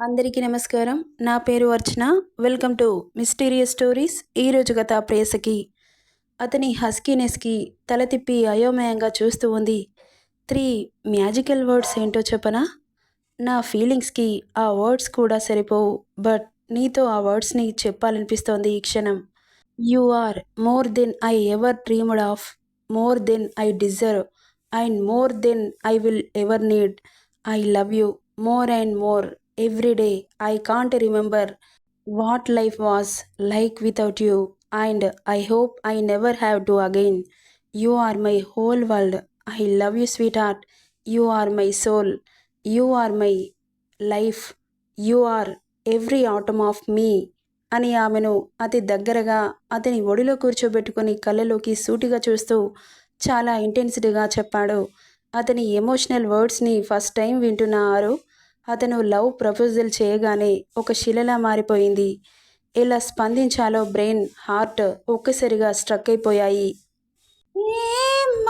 అందరికీ నమస్కారం. నా పేరు Archana. Welcome to mysterious stories. ఈరోజు గత ప్రేసకి. అతని హస్కీనెస్కి తల తిప్పి అయోమయంగా చూస్తూ ఉంది. త్రీ మ్యాజికల్ వర్డ్స్ ఏంటో చెప్పనా? నా ఫీలింగ్స్కి ఆ వర్డ్స్ కూడా సరిపోవు. బట్ నీతో ఆ వర్డ్స్ని చెప్పాలనిపిస్తోంది ఈ క్షణం. You are more than I ever dreamed of more than I deserve and more than I will ever need. I love you more and more. Every day I can't remember what life was like without you and I hope I never have to again you are my whole world I love you sweetheart you are my soul you are my life you are every atom of me అని ఆమెను అతి దగ్గరగా అతని ఒడిలో కూర్చోబెట్టుకుని కళ్ళలోకి సూటిగా చూస్తూ చాలా ఇంటెన్సిటీగా చెప్పాడు. అతని ఎమోషనల్ వర్డ్స్ని ఫస్ట్ టైం వింటున్న ఆరు అతను లవ్ ప్రపోజల్ చేయగానే ఒక శిలలా మారిపోయింది. ఎలా స్పందించాలో బ్రెయిన్ హార్ట్ ఒక్కసారిగా స్ట్రక్ అయిపోయాయి. ఏం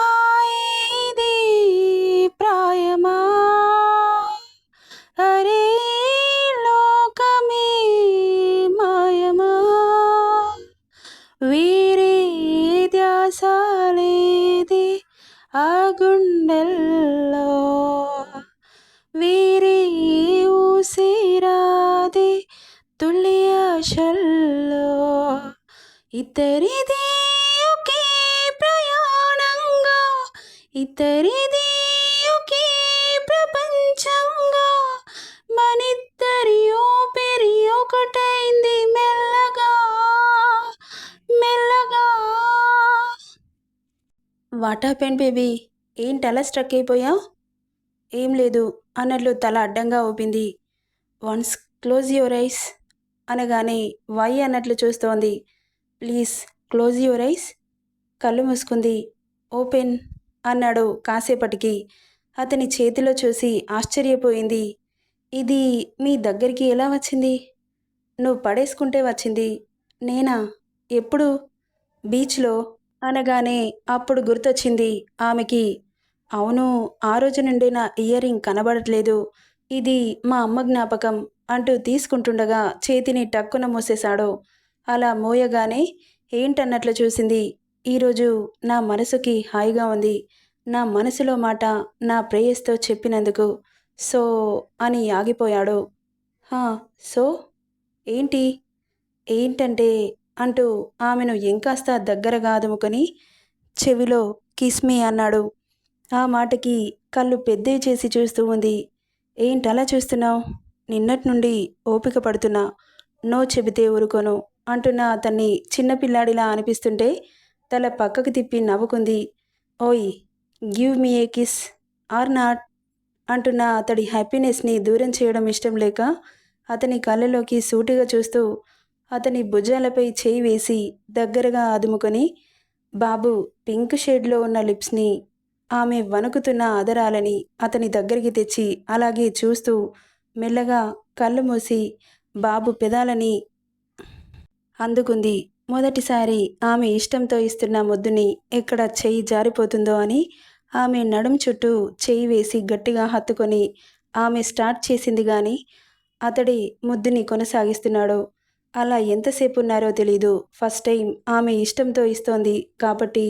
ప్రాయమా? అరే లోకమే మాయమా? వీరే ధ్యాసాలేది ఆ గుండెల్లో? ఇతరిది ఒకే ప్రయాణంగా ఇతరిది ఒకే ప్రపంచంగా. మనిద్దరి ఊపిరి ఒకటైంది మెల్లగా మెల్లగా. What happen baby? ఏంటి అలా స్ట్రక్ అయిపోయావు ఏం లేదు అన్నట్లు తల అడ్డంగా ఊపింది. వన్స్ క్లోజ్ యువర్ ఐస్ అనగానే వై అన్నట్లు చూస్తోంది. Please close your eyes. కళ్ళు మూసుకుంది. ఓపెన్ అన్నాడు కాసేపటికి. అతని చేతిలో చూసి ఆశ్చర్యపోయింది. ఇది మీ దగ్గరికి ఎలా వచ్చింది? నువ్వు పడేసుకుంటే వచ్చింది. నేనా? ఎప్పుడు? బీచ్లో? అనగానే అప్పుడు గుర్తొచ్చింది ఆమెకి. అవును ఆ రోజు నుండి నా ఇయర్ రింగ్ కనబడట్లేదు. ఇది మా అమ్మ జ్ఞాపకం అంటూ తీసుకుంటుండగా చేతిని టక్కున మూసేశాడు. అలా మోయగానే ఏంటన్నట్లు చూసింది. ఈరోజు నా మనసుకి హాయిగా ఉంది. నా మనసులో మాట నా ప్రేయస్తో చెప్పినందుకు. సో అని ఆగిపోయాడు. హా సో? ఏంటి? ఏంటంటే? అంటూ ఆమెను ఇంకాస్త దగ్గరగా ఆదుముకొని చెవిలో కిస్మి అన్నాడు. ఆ మాటకి కళ్ళు పెద్దవి చేసి చూస్తూ ఉంది. ఏంటలా చూస్తున్నావు? నిన్నటి నుండి ఓపిక పడుతున్నా. నో చెబితే ఊరుకోను. అంటున్న అతన్ని చిన్నపిల్లాడిలా అనిపిస్తుంటే తల పక్కకు తిప్పి నవ్వుకుంది. ఓయ్ give me a kiss or not అంటున్న అతడి హ్యాపీనెస్ని దూరం చేయడం ఇష్టం లేక అతని కళ్ళలోకి సూటిగా చూస్తూ అతని భుజాలపై చేయి వేసి దగ్గరగా అదుముకొని బాబు పింక్ షేడ్లో ఉన్న లిప్స్ని ఆమె వణుకుతున్న ఆదరాలని అతని దగ్గరికి తెచ్చి అలాగే చూస్తూ మెల్లగా కళ్ళు మూసి బాబు పెదాలని అందుకుంది. మొదటిసారి ఆమె ఇష్టంతో ఇస్తున్న ముద్దుని ఎక్కడ చెయ్యి జారిపోతుందో అని ఆమె నడుం చుట్టూ చేయి వేసి గట్టిగా హత్తుకొని ఆమె స్టార్ట్ చేసింది కానీ అతడి ముద్దుని కొనసాగిస్తున్నాడు. అలా ఎంతసేపు ఉన్నారో తెలీదు. ఫస్ట్ టైం ఆమె ఇష్టంతో ఇస్తోంది కాబట్టి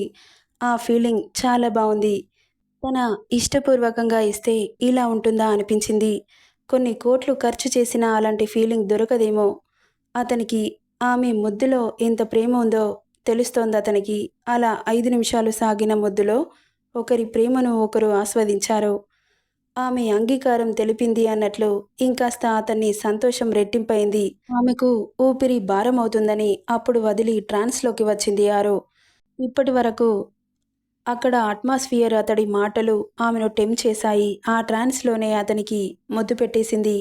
ఆ ఫీలింగ్ చాలా బాగుంది తన ఇష్టపూర్వకంగా ఇస్తే ఇలా ఉంటుందా అనిపించింది. కొన్ని కోట్లు ఖర్చు చేసిన అలాంటి ఫీలింగ్ దొరకదేమో. అతనికి ఆమె ముద్దులో ఎంత ప్రేమ ఉందో తెలుస్తోంది అతనికి. అలా ఐదు నిమిషాలు సాగిన ముద్దులో ఒకరి ప్రేమను ఒకరు ఆస్వాదించారు. ఆమె అంగీకారం తెలిపింది అన్నట్లు ఇంకాస్త అతన్ని సంతోషం రెట్టింపైంది. ఆమెకు ఊపిరి భారం అవుతుందని అప్పుడు వదిలి ట్రాన్స్లోకి వచ్చింది ఆరు. ఇప్పటి వరకు అక్కడ అట్మాస్ఫియర్ అతడి మాటలు ఆమెను టెమ్ చేశాయి. ఆ ట్రాన్స్లోనే అతనికి ముద్దు పెట్టేసింది.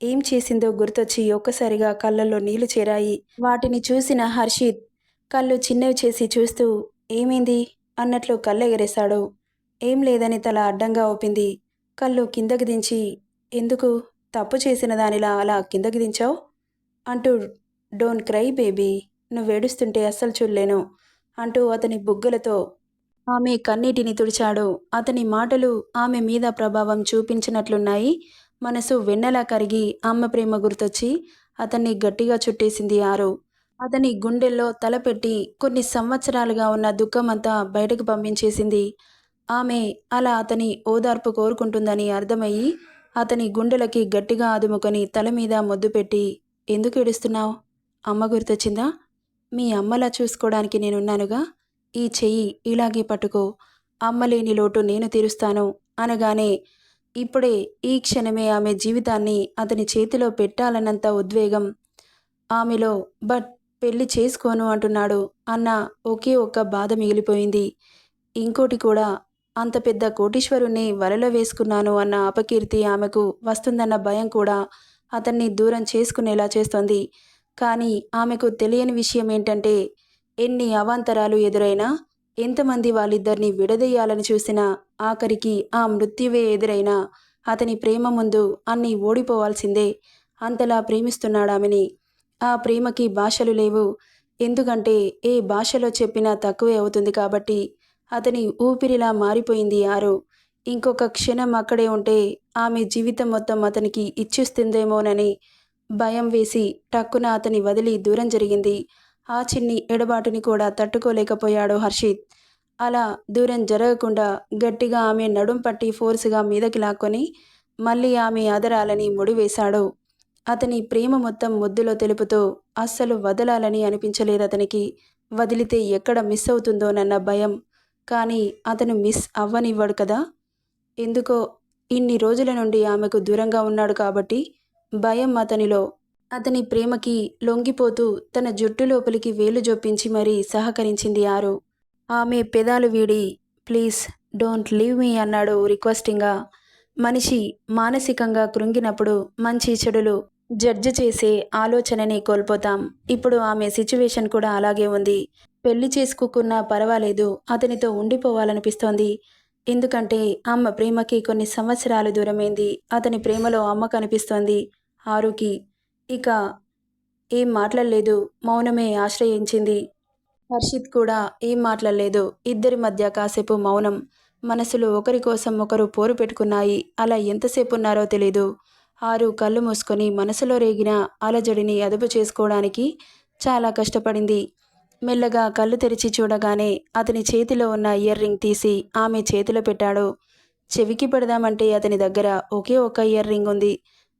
ఏం చేసిందో గుర్తొచ్చి ఒక్కసారిగా కళ్ళల్లో నీళ్ళు చేరాయి. వాటిని చూసిన హర్షిత్ కళ్ళు చిన్నవి చేసి చూస్తూ ఏమైంది? అన్నట్లు కళ్ళెగరేశాడు. ఏం లేదని తల అడ్డంగా ఊపింది. కళ్ళు కిందకి దించి ఎందుకు? తప్పు చేసిన దానిలా అలా కిందకి దించావు? అంటూ డోంట్ క్రై బేబీ నువ్వేడుస్తుంటే అస్సలు చూడలేను అంటూ అతని బుగ్గలతో ఆమె కన్నీటిని తుడిచాడు. అతని మాటలు ఆమె మీద ప్రభావం చూపించినట్లున్నాయి. మనసు వెన్నెలా కరిగి అమ్మ ప్రేమ గుర్తొచ్చి అతన్ని గట్టిగా చుట్టేసింది ఆరు. అతని గుండెల్లో తలపెట్టి కొన్ని సంవత్సరాలుగా ఉన్న దుఃఖమంతా బయటకు పంపించేసింది. ఆమె అలా అతని ఓదార్పు కోరుకుంటుందని అర్థమయ్యి అతని గుండెలకి గట్టిగా ఆదుముకొని తల మీద ముద్దు పెట్టి ఎందుకు ఏడుస్తున్నావు? అమ్మ గుర్తొచ్చిందా? మీ అమ్మలా చూసుకోవడానికి నేనున్నానుగా? ఈ చెయ్యి ఇలాగే పట్టుకో. అమ్మ లేని లోటు నేను తీరుస్తాను అనగానే ఇప్పుడే ఈ క్షణమే ఆమె జీవితాన్ని అతని చేతిలో పెట్టాలన్నంత ఉద్వేగం. ఆమెలో బట్ పెళ్ళి చేసుకోను అంటున్నాడు అన్న ఒకే ఒక్క బాధ మిగిలిపోయింది. ఇంకోటి కూడా అంత పెద్ద కోటీశ్వరుణ్ణి వలలో వేసుకున్నాను అన్న అపకీర్తి ఆమెకు వస్తుందన్న భయం కూడా అతన్ని దూరం చేసుకునేలా చేస్తోంది. కానీ ఆమెకు తెలియని విషయం ఏంటంటే ఎన్ని అవాంతరాలు ఎదురైనా ఎంతమంది వాళ్ళిద్దరిని విడదీయాలని చూసినా ఆఖరికి ఆ మృత్యువే ఎదురైనా అతని ప్రేమ ముందు అన్నీ ఓడిపోవాల్సిందే. అంతలా ప్రేమిస్తున్నాడామెని. ఆ ప్రేమకి భాషలు లేవు. ఎందుకంటే ఏ భాషలో చెప్పినా తక్కువే అవుతుంది కాబట్టి అతని ఊపిరిలా మారిపోయింది ఆరు ఇంకొక క్షణం అక్కడే ఉంటే ఆమె జీవితం మొత్తం అతనికి ఇచ్చిస్తుందేమోనని భయం వేసి టక్కున అతని వదిలి దూరం జరిగింది. ఆ చిన్ని ఎడబాటుని కూడా తట్టుకోలేకపోయాడు హర్షిత్. అలా దూరం జరగకుండా గట్టిగా ఆమె నడుం పట్టి ఫోర్సుగా మీదకి లాక్కొని మళ్ళీ ఆమె అదరాలని ముడివేశాడు. అతని ప్రేమ మొత్తం ముద్దులో తెలుపుతూ అస్సలు వదలాలని అనిపించలేదు అతనికి వదిలితే ఎక్కడ మిస్ అవుతుందోనన్న భయం. కానీ అతను మిస్ అవ్వనివ్వడు కదా? ఎందుకో ఇన్ని రోజుల నుండి ఆమెకు దూరంగా ఉన్నాడు కాబట్టి భయం అతనిలో. అతని ప్రేమకి లొంగిపోతూ తన జుట్టు లోపలికి వేలు జొప్పించి మరీ సహకరించింది ఆరు. ఆమె పెదాలు వీడి ప్లీజ్ డోంట్ లీవ్ మీ అన్నాడు రిక్వెస్టింగ్గా మనిషి మానసికంగా కృంగినప్పుడు మంచి చెడులు జడ్జ్ చేసే ఆలోచనని కోల్పోతాం. ఇప్పుడు ఆమె సిచ్యువేషన్ కూడా అలాగే ఉంది. పెళ్ళి చేసుకోకున్నా పర్వాలేదు అతనితో ఉండిపోవాలనిపిస్తోంది. ఎందుకంటే అమ్మ ప్రేమకి కొన్ని సంవత్సరాలు దూరమైంది అతని ప్రేమలో అమ్మ కనిపిస్తోంది ఆరుకి. ఇక ఏం మాట్లాడలేదు మౌనమే ఆశ్రయించింది హర్షిత్ కూడా ఏం మాట్లాడలేదు. ఇద్దరి మధ్య కాసేపు మౌనం. మనసులు ఒకరి కోసం ఒకరు పోరు పెట్టుకున్నాయి. అలా ఎంతసేపు ఉన్నారో తెలీదు. ఆరు కళ్ళు మూసుకొని మనసులో రేగిన అలజడిని అదుపు చేసుకోవడానికి చాలా కష్టపడింది. మెల్లగా కళ్ళు తెరిచి చూడగానే అతని చేతిలో ఉన్న ఇయర్ రింగ్ తీసి ఆమె చేతిలో పెట్టాడు. చెవికి పెడదామంటే అతని దగ్గర ఒకే ఒక ఇయర్ రింగ్ ఉంది.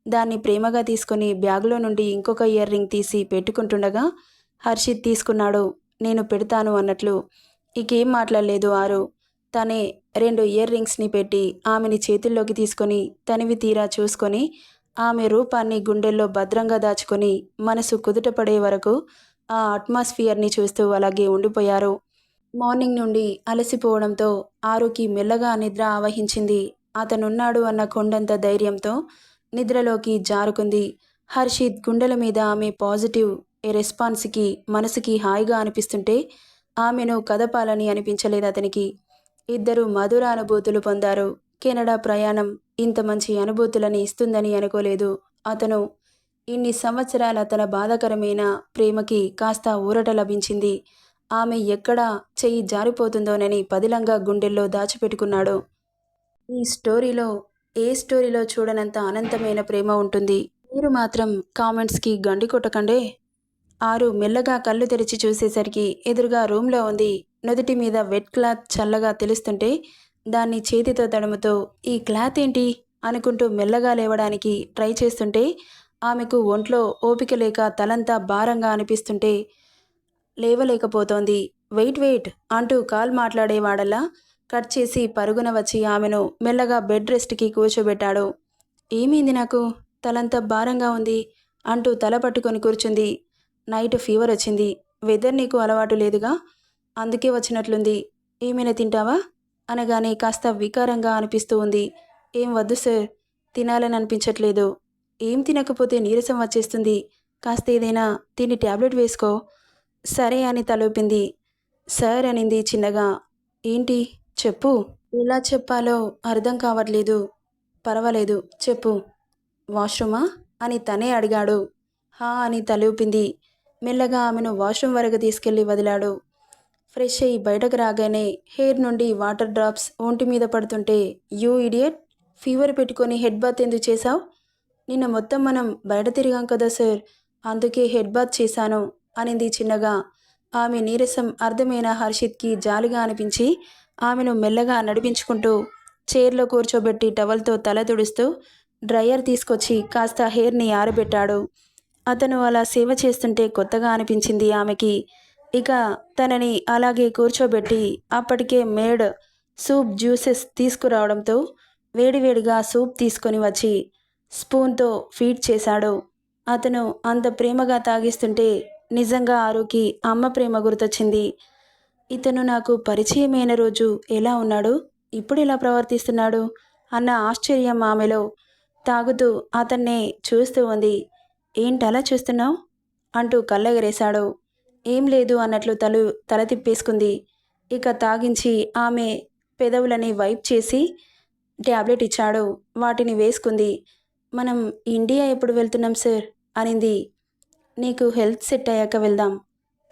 దాన్ని ప్రేమగా తీసుకుని బ్యాగులో నుండి ఇంకొక ఇయర్ రింగ్ తీసి పెట్టుకుంటుండగా హర్షిత్ తీసుకున్నాడు. నేను పెడతాను అన్నట్లు ఇకేం మాట్లాడలేదు ఆరు. తనే రెండు ఇయర్ రింగ్స్ని పెట్టి ఆమెని చేతుల్లోకి తీసుకొని తనివి తీరా చూసుకొని ఆమె రూపాన్ని గుండెల్లో భద్రంగా దాచుకొని మనసు కుదుటపడే వరకు ఆ అట్మాస్ఫియర్ని చూస్తూ అలాగే ఉండిపోయారు. మార్నింగ్ నుండి అలసిపోవడంతో ఆరుకి మెల్లగా నిద్ర ఆవహించింది. అతనున్నాడు అన్న కొండంత ధైర్యంతో నిద్రలోకి జారుకుంది. హర్షిత్ గుండెల మీద ఆమె పాజిటివ్ రెస్పాన్స్కి మనసుకి హాయిగా అనిపిస్తుంటే ఆమెను కదపాలని అనిపించలేదు అతనికి. ఇద్దరు మధుర అనుభూతులు పొందారు. కెనడా ప్రయాణం ఇంత మంచి అనుభూతులని ఇస్తుందని అనుకోలేదు. అతను ఇన్ని సంవత్సరాల తన బాధాకరమైన ప్రేమకి కాస్త ఊరట లభించింది. ఆమె ఎక్కడ చెయ్యి జారిపోతుందోనని పదిలంగా గుండెల్లో దాచిపెట్టుకున్నాడు. ఈ స్టోరీలో ఏ స్టోరీలో చూడనంత అనంతమైన ప్రేమ ఉంటుంది? మీరు మాత్రం కామెంట్స్కి గండి కొట్టకండే? ఆరు మెల్లగా కళ్ళు తెరిచి చూసేసరికి ఎదురుగా రూమ్లో ఉంది. నుదుటి మీద వెట్ క్లాత్ చల్లగా తెలుస్తుంటే దాన్ని చేతితో తడుముతో ఈ క్లాత్ ఏంటి? అనుకుంటూ మెల్లగా లేవడానికి ట్రై చేస్తుంటే ఆమెకు ఒంట్లో ఓపిక లేక తలంతా భారంగా అనిపిస్తుంటే లేవలేకపోతోంది. వెయిట్ వెయిట్ అంటూ కాల్ మాట్లాడేవాడల్లా కట్ చేసి పరుగున వచ్చి ఆమెను మెల్లగా బెడ్ రెస్ట్కి కూర్చోబెట్టాడు. ఏమైంది నాకు? తలంతా భారంగా ఉంది అంటూ తల పట్టుకొని కూర్చుంది నైట్ ఫీవర్ వచ్చింది. వెదర్ నీకు అలవాటు లేదుగా? అందుకే వచ్చినట్లుంది. ఏమైనా తింటావా? అనగానే కాస్త వికారంగా అనిపిస్తూ ఉంది. ఏం వద్దు సార్. తినాలని అనిపించట్లేదు. ఏం తినకపోతే నీరసం వచ్చేస్తుంది. కాస్త ఏదైనా తిని ట్యాబ్లెట్ వేసుకో. సరే అని తలూపింది. సార్ అనింది చిన్నగా. ఏంటి? చెప్పు. ఎలా చెప్పాలో అర్థం కావట్లేదు. పర్వాలేదు. చెప్పు. వాష్రూమా? అని తనే అడిగాడు. హా అని తలూపింది. మెల్లగా ఆమెను వాష్రూమ్ వరకు తీసుకెళ్ళి వదిలాడు. ఫ్రెష్ అయ్యి బయటకు రాగానే హెయిర్ నుండి వాటర్ డ్రాప్స్ ఒంటి మీద పడుతుంటే యూ ఇడియట్ ఫీవర్ పెట్టుకొని హెడ్ బాత్ ఎందుకు చేశావు? నిన్న మొత్తం మనం బయట తిరిగాం కదా సార్ అందుకే హెడ్ బాత్ చేశాను అనింది చిన్నగా. ఆమె నీరసం అర్థమైన హర్షిత్కి జాలిగా అనిపించి ఆమెను మెల్లగా నడిపించుకుంటూ చైర్లో కూర్చోబెట్టి టవల్తో తల తుడుస్తూ డ్రయర్ తీసుకొచ్చి కాస్త హెయిర్ని ఆరబెట్టాడు. అతను అలా సేవ చేస్తుంటే కొత్తగా అనిపించింది ఆమెకి. ఇక తనని అలాగే కూర్చోబెట్టి అప్పటికే మేడ్ సూప్ జ్యూసెస్ తీసుకురావడంతో వేడివేడిగా సూప్ తీసుకొని వచ్చి స్పూన్తో ఫీడ్ చేశాడు. అతను అంత ప్రేమగా తాగిస్తుంటే నిజంగా ఆరుకి అమ్మ ప్రేమ గుర్తొచ్చింది. ఇతను నాకు పరిచయమైన రోజు ఎలా ఉన్నాడు? ఇప్పుడు ఎలా ప్రవర్తిస్తున్నాడు? అన్న ఆశ్చర్యం ఆమెలో. తాగుతూ అతన్నే చూస్తూ ఉంది. ఏంటలా చూస్తున్నావు? అంటూ కళ్ళెగరేశాడు. ఏం లేదు అన్నట్లు తలు తల తిప్పేసుకుంది. ఇక తాగించి ఆమె పెదవులని వైప్ చేసి ట్యాబ్లెట్ ఇచ్చాడు. వాటిని వేసుకుంది. మనం ఇండియా ఎప్పుడు వెళ్తున్నాం సార్? అనింది. నీకు హెల్త్ సెట్ అయ్యాక వెళ్దాం.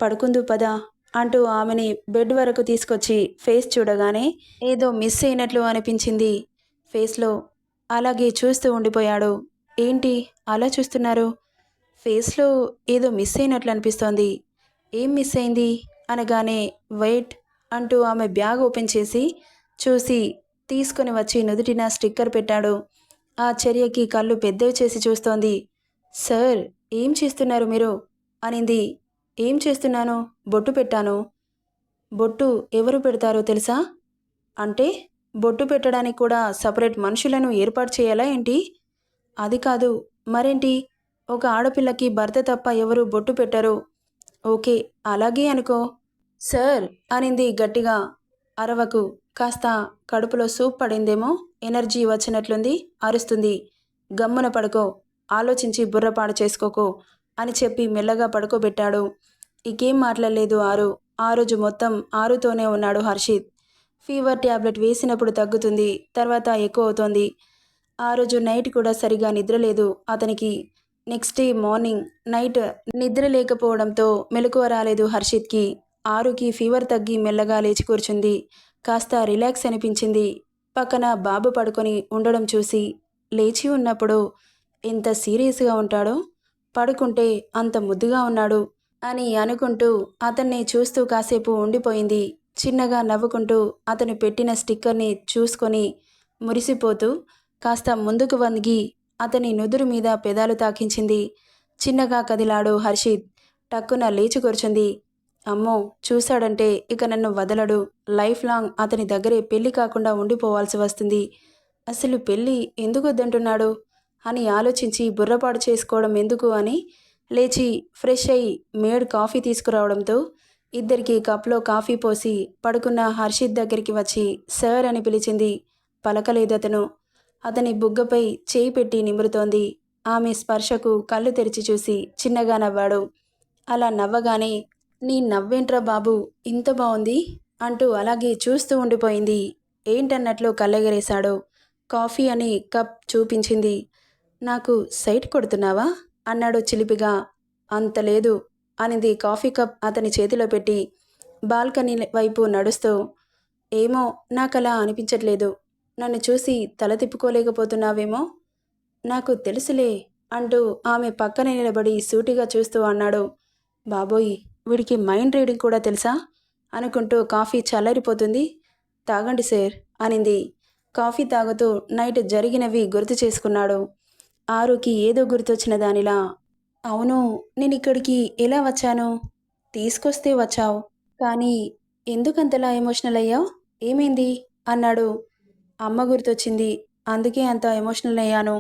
పడుకుందు పదా? అంటూ ఆమెని బెడ్ వరకు తీసుకొచ్చి ఫేస్ చూడగానే ఏదో మిస్ అయినట్లు అనిపించింది ఫేస్లో. అలాగే చూస్తూ ఉండిపోయాడు. ఏంటి? అలా చూస్తున్నారు? ఫేస్లో ఏదో మిస్ అయినట్లు అనిపిస్తోంది. ఏం మిస్ అయింది? అనగానే వెయిట్ అంటూ ఆమె బ్యాగ్ ఓపెన్ చేసి చూసి తీసుకొని వచ్చి నుదుటిన స్టిక్కర్ పెట్టాడు. ఆ చర్యకి కళ్ళు పెద్దవి చేసి చూస్తోంది. సార్ ఏం చేస్తున్నారు మీరు? అనింది. ఏం చేస్తున్నాను? బొట్టు పెట్టాను. బొట్టు ఎవరు పెడతారో తెలుసా? అంటే బొట్టు పెట్టడానికి కూడా సపరేట్ మనుషులను ఏర్పాటు చేయాలా ఏంటి? అది కాదు. మరేంటి? ఒక ఆడపిల్లకి భర్త తప్ప ఎవరు బొట్టు పెట్టరు. ఓకే అలాగే అనుకో. సార్ అనింది గట్టిగా. అరవకు. కాస్త కడుపులో సూప్ పడిందేమో ఎనర్జీ వచ్చినట్లుంది అరుస్తుంది. గమ్మున పడుకో. ఆలోచించి బుర్రపాడు చేసుకోకో అని చెప్పి మెల్లగా పడుకోబెట్టాడు. ఇకేం మాట్లాడలేదు ఆరు. ఆ రోజు మొత్తం ఆరుతోనే ఉన్నాడు హర్షిత్. ఫీవర్ ట్యాబ్లెట్ వేసినప్పుడు తగ్గుతుంది తర్వాత ఎక్కువ అవుతోంది. ఆ రోజు నైట్ కూడా సరిగా నిద్ర లేదు అతనికి. నెక్స్ట్ డే మార్నింగ్ నైట్ నిద్ర లేకపోవడంతో మెలకువ రాలేదు హర్షిత్కి. ఆరుకి ఫీవర్ తగ్గి మెల్లగా లేచి కూర్చుంది. కాస్త రిలాక్స్ అనిపించింది. పక్కన బాబు పడుకొని ఉండడం చూసి లేచి ఉన్నప్పుడు ఎంత సీరియస్గా ఉంటాడో? పడుకుంటే అంత ముద్దుగా ఉన్నాడు అని అనుకుంటూ అతన్ని చూస్తూ కాసేపు ఉండిపోయింది. చిన్నగా నవ్వుకుంటూ అతను పెట్టిన స్టిక్కర్ని చూసుకొని మురిసిపోతూ కాస్త ముందుకు వంగి అతని నుదురు మీద పెదాలు తాకించింది. చిన్నగా కదిలాడు హర్షిత్. టక్కున లేచి కూర్చుంది. అమ్మో చూశాడంటే ఇక నన్ను వదలడు. లైఫ్ లాంగ్ అతని దగ్గరే పెళ్ళి కాకుండా ఉండిపోవాల్సి వస్తుంది. అసలు పెళ్ళి ఎందుకు వద్దంటున్నాడు? అని ఆలోచించి బుర్రపాటు చేసుకోవడం ఎందుకు అని లేచి ఫ్రెష్ అయి మేడ్ కాఫీ తీసుకురావడంతో ఇద్దరికి కప్లో కాఫీ పోసి పడుకున్న హర్షిత్ దగ్గరికి వచ్చి సార్ అని పిలిచింది. పలకలేదు అతని బుగ్గపై చేయి పెట్టి నిమురుతోంది. ఆమె స్పర్శకు కళ్ళు తెరిచి చూసి చిన్నగా నవ్వాడు. అలా నవ్వగానే నీ నవ్వేంట్రా బాబు ఇంత బాగుంది అంటూ అలాగే చూస్తూ ఉండిపోయింది. ఏంటన్నట్లు కళ్ళెగరేశాడు. కాఫీ అని కప్ చూపించింది. నాకు సైట్ కొడుతున్నావా? అన్నాడు చిలిపిగా. అంత లేదు అనింది కాఫీ కప్ అతని చేతిలో పెట్టి. బాల్కనీ వైపు నడుస్తూ ఏమో నాకలా అనిపించట్లేదు. నన్ను చూసి తల తిప్పుకోలేకపోతున్నావేమో? నాకు తెలుసులే అంటూ ఆమె పక్కన నిలబడి సూటిగా చూస్తూ అన్నాడు. బాబోయ్ వీడికి మైండ్ రీడింగ్ కూడా తెలుసా? అనుకుంటూ కాఫీ చల్లరిపోతుంది. తాగండి సార్ అనింది. కాఫీ తాగుతూ నైట్ జరిగినవి గుర్తు చేసుకున్నాడు. ఆరుకి ఏదో గుర్తొచ్చిన దానిలా అవును నేను ఇక్కడికి ఎలా వచ్చాను? తీసుకొస్తే వచ్చావు. కానీ ఎందుకంతలా ఎమోషనల్ అయ్యావు? ఏమైంది? అన్నాడు. అమ్మ గుర్తొచ్చింది. అందుకే అంత ఎమోషనల్ అయ్యాను.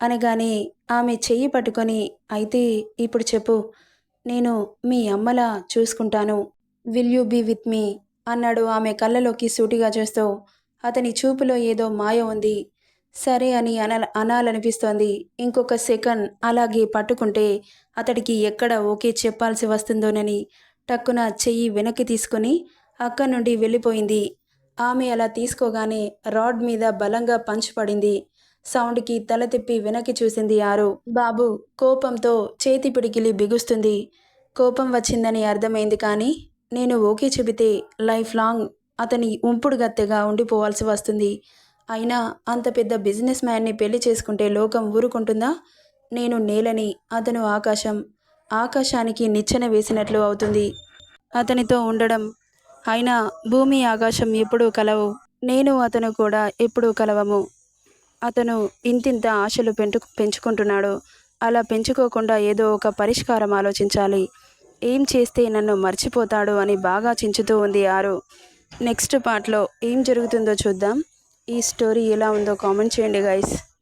అనగానే ఆమె చెయ్యి పట్టుకొని అయితే ఇప్పుడు చెప్పు. నేను మీ అమ్మలా చూసుకుంటాను. Will you be with me అన్నాడు ఆమె కళ్ళలోకి సూటిగా చూస్తూ. అతని చూపులో ఏదో మాయ ఉంది. సరే అని అన అనాలనిపిస్తోంది. ఇంకొక సెకండ్ అలాగే పట్టుకుంటే అతడికి ఎక్కడ ఓకే చెప్పాల్సి వస్తుందోనని టక్కున చెయ్యి వెనక్కి తీసుకొని అక్కడి నుండి వెళ్ళిపోయింది. ఆమె అలా తీసుకోగానే రాడ్ మీద బలంగా పంచ్ పడింది. సౌండ్కి తల తిప్పి వెనక్కి చూసింది ఆరు. బాబు కోపంతో చేతి పిడికిలి బిగుస్తుంది. కోపం వచ్చిందని అర్థమైంది కానీ నేను ఓకే చెబితే లైఫ్ లాంగ్ అతని ఉంపుడు గత్తెగా ఉండిపోవాల్సి వస్తుంది. అయినా అంత పెద్ద బిజినెస్ మ్యాన్ని పెళ్ళి చేసుకుంటే లోకం ఊరుకుంటుందా? నేను నేలని అతను ఆకాశం. ఆకాశానికి నిచ్చెన వేసినట్లు అవుతుంది. అతనితో ఉండడం అయినా భూమి ఆకాశం ఎప్పుడూ కలవు. నేను అతను కూడా ఎప్పుడూ కలవము. అతను ఇంతింత ఆశలు పెంటు పెంచుకుంటున్నాడు. అలా పెంచుకోకుండా ఏదో ఒక పరిష్కారం ఆలోచించాలి. ఏం చేస్తే నన్ను మర్చిపోతాడు అని బాగా చించుతూ ఉంది ఆరు. నెక్స్ట్ పార్ట్లో ఏం జరుగుతుందో చూద్దాం. ఈ స్టోరీ ఎలా ఉందో కామెంట్ చేయండి గైస్.